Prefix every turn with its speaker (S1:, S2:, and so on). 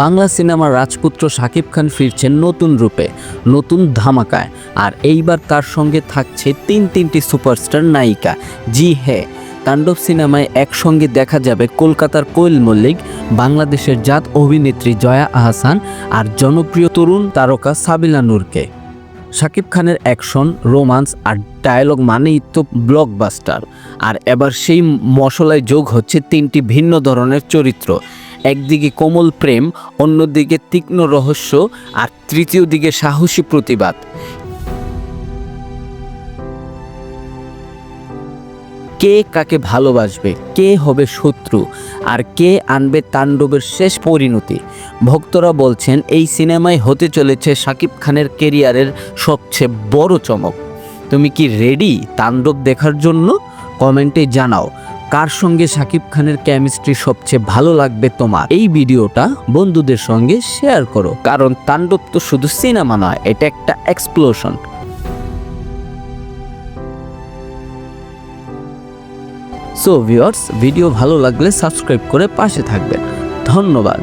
S1: বাংলা সিনেমার রাজপুত্র শাকিব খান ফিরছেন নতুন রূপে, নতুন ধামাকায়। আর এইবার তার সঙ্গে থাকছে তিন তিনটি সুপারস্টার নায়িকা। জি হ্যাঁ তাণ্ডব সিনেমায় একসঙ্গে দেখা যাবে কলকাতার কোয়েল মল্লিক, বাংলাদেশের জাত অভিনেত্রী জয়া আহসান আর জনপ্রিয় তরুণ তারকা সাবিলা নূরকে। শাকিব খানের অ্যাকশন, রোমান্স আর ডায়ালগ মানেই তো ব্লকবাস্টার। আর এবার সেই মশলায় যোগ হচ্ছে তিনটি ভিন্ন ধরনের চরিত্র। একদিকে কোমল প্রেম, অন্যদিকে তীক্ষ্ণ রহস্য আর তৃতীয় দিকে সাহসী প্রতিবাদ। কে কাকে ভালোবাসবে, কে হবে শত্রু, আর কে আনবে তাণ্ডবের শেষ পরিণতি? ভক্তরা বলছেন, এই সিনেমায় হতে চলেছে শাকিব খানের কেরিয়ারের সবচেয়ে বড় চমক। তুমি কি রেডি তাণ্ডব দেখার জন্য? কমেন্টে জানাও। কার সঙ্গে শাকিব খানের কেমিস্ট্রি সবচেয়ে ভালো লাগবে তোমার? এই ভিডিওটা বন্ধুদের সঙ্গে শেয়ার করো। কারণ তাণ্ডব তো শুধু সিনেমা নয়, এটা একটা এক্সপ্লোশন সো ভিউয়ার্স ভিডিও ভালো লাগলে সাবস্ক্রাইব করে পাশে থাকবেন। ধন্যবাদ।